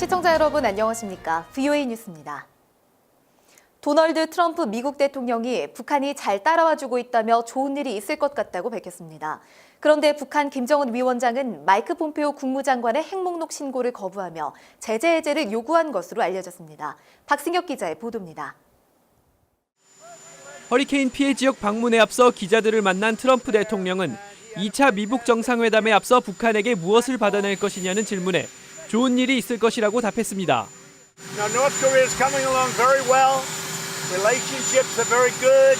시청자 여러분 안녕하십니까? VOA 뉴스입니다. 도널드 트럼프 미국 대통령이 북한이 잘 따라와 주고 있다며 좋은 일이 있을 것 같다고 밝혔습니다. 그런데 북한 김정은 위원장은 마이크 폼페오 국무장관의 핵목록 신고를 거부하며 제재 해제를 요구한 것으로 알려졌습니다. 박승혁 기자의 보도입니다. 허리케인 피해 지역 방문에 앞서 기자들을 만난 트럼프 대통령은 2차 미북 정상회담에 앞서 북한에게 무엇을 받아낼 것이냐는 질문에 좋은 일이 있을 것이라고 답했습니다. Now, North Korea is coming along very well. Relationships are very good.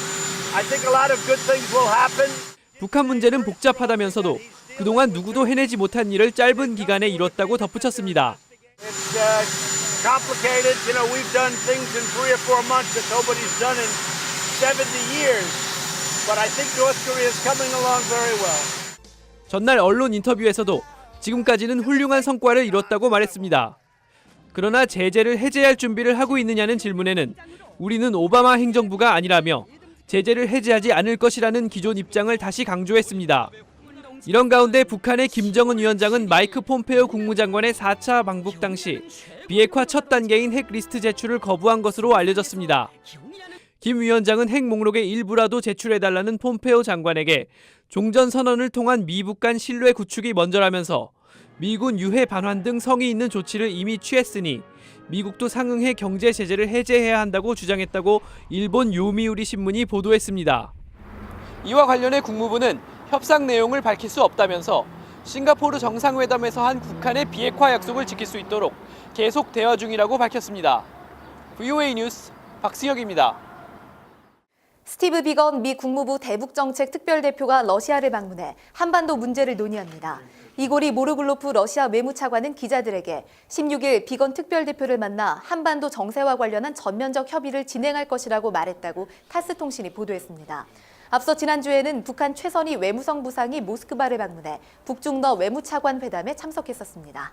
I think a lot of good things will happen. 북한 문제는 복잡하다면서도 그동안 누구도 해내지 못한 일을 짧은 기간에 이뤘다고 덧붙였습니다. It's uh, complicated. You know, we've done things in three or four months that nobody's done in 70 years. But I think North Korea is coming along very well. 전날 언론 인터뷰에서도 지금까지는 훌륭한 성과를 이뤘다고 말했습니다. 그러나 제재를 해제할 준비를 하고 있느냐는 질문에는 우리는 오바마 행정부가 아니라며 제재를 해제하지 않을 것이라는 기존 입장을 다시 강조했습니다. 이런 가운데 북한의 김정은 위원장은 마이크 폼페오 국무장관의 4차 방북 당시 비핵화 첫 단계인 핵 리스트 제출을 거부한 것으로 알려졌습니다. 김 위원장은 핵 목록의 일부라도 제출해달라는 폼페오 장관에게 종전 선언을 통한 미북 간 신뢰 구축이 먼저라면서 미군 유해 반환 등 성의 있는 조치를 이미 취했으니 미국도 상응해 경제 제재를 해제해야 한다고 주장했다고 일본 요미우리 신문이 보도했습니다. 이와 관련해 국무부는 협상 내용을 밝힐 수 없다면서 싱가포르 정상회담에서 한 북한의 비핵화 약속을 지킬 수 있도록 계속 대화 중이라고 밝혔습니다. VOA 뉴스 박승혁입니다. 스티브 비건 미 국무부 대북정책 특별대표가 러시아를 방문해 한반도 문제를 논의합니다. 이고리 모르글로프 러시아 외무차관은 기자들에게 16일 비건 특별대표를 만나 한반도 정세와 관련한 전면적 협의를 진행할 것이라고 말했다고 타스 통신이 보도했습니다. 앞서 지난주에는 북한 최선희 외무성 부상이 모스크바를 방문해 북중러 외무차관 회담에 참석했었습니다.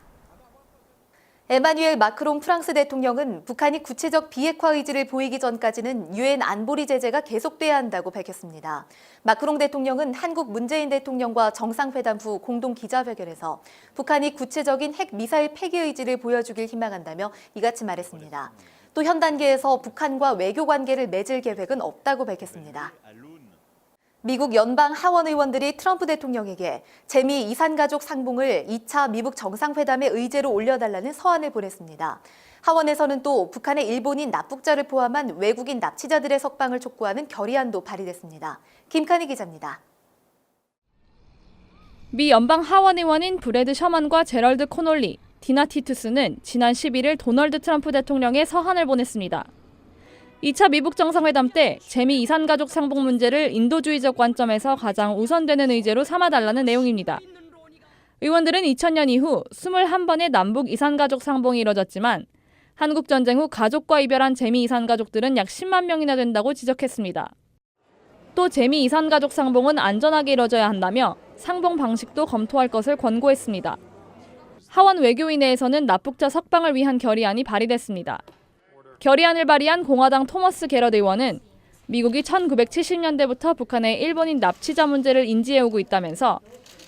에마뉘엘 마크롱 프랑스 대통령은 북한이 구체적 비핵화 의지를 보이기 전까지는 유엔 안보리 제재가 계속돼야 한다고 밝혔습니다. 마크롱 대통령은 한국 문재인 대통령과 정상회담 후 공동 기자회견에서 북한이 구체적인 핵 미사일 폐기 의지를 보여주길 희망한다며 이같이 말했습니다. 또 현 단계에서 북한과 외교 관계를 맺을 계획은 없다고 밝혔습니다. 미국 연방 하원 의원들이 트럼프 대통령에게 재미 이산가족 상봉을 2차 미북 정상회담의 의제로 올려달라는 서한을 보냈습니다. 하원에서는 또 북한의 일본인 납북자를 포함한 외국인 납치자들의 석방을 촉구하는 결의안도 발의됐습니다. 김칸희 기자입니다. 미 연방 하원 의원인 브래드 셔먼과 제럴드 코놀리, 디나 티투스는 지난 11일 도널드 트럼프 대통령에 서한을 보냈습니다. 2차 미북 정상회담 때 재미 이산가족 상봉 문제를 인도주의적 관점에서 가장 우선되는 의제로 삼아달라는 내용입니다. 의원들은 2000년 이후 21번의 남북 이산가족 상봉이 이뤄졌지만 한국 전쟁 후 가족과 이별한 재미 이산가족들은 약 10만 명이나 된다고 지적했습니다. 또 재미 이산가족 상봉은 안전하게 이뤄져야 한다며 상봉 방식도 검토할 것을 권고했습니다. 하원 외교위내에서는 납북자 석방을 위한 결의안이 발의됐습니다. 결의안을 발의한 공화당 토머스 게럿 의원은 미국이 1970년대부터 북한의 일본인 납치자 문제를 인지해오고 있다면서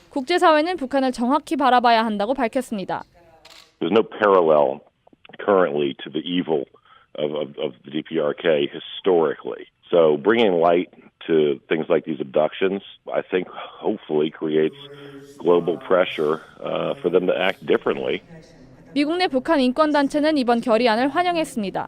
국제사회는 북한을 정확히 바라봐야 한다고 밝혔습니다. There's no parallel currently to the evil of, of, of the DPRK historically. So bringing light to things like these abductions, I think hopefully creates global pressure uh, for them to act differently. 미국 내 북한 인권 단체는 이번 결의안을 환영했습니다.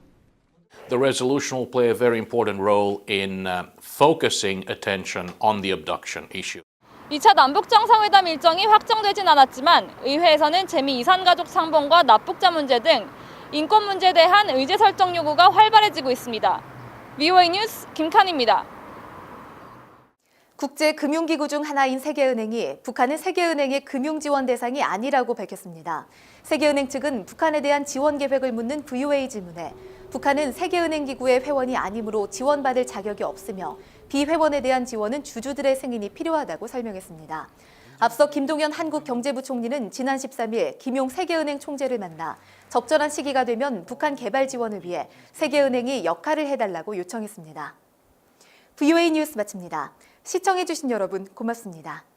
The resolution will play a very important role in uh, focusing attention on the abduction issue. 2차 남북 정상회담 일정이 확정되진 않았지만 의회에서는 재미 이산 가족 상봉과 납북자 문제 등 인권 문제에 대한 의제 설정 요구가 활발해지고 있습니다. VOA 뉴스 김칸입니다. 국제금융기구 중 하나인 세계은행이 북한은 세계은행의 금융지원 대상이 아니라고 밝혔습니다. 세계은행 측은 북한에 대한 지원 계획을 묻는 VOA 질문에 북한은 세계은행 기구의 회원이 아니므로 지원받을 자격이 없으며 비회원에 대한 지원은 주주들의 승인이 필요하다고 설명했습니다. 앞서 김동연 한국경제부 총리는 지난 13일 김용 세계은행 총재를 만나 적절한 시기가 되면 북한 개발 지원을 위해 세계은행이 역할을 해달라고 요청했습니다. VOA 뉴스 마칩니다. 시청해주신 여러분 고맙습니다.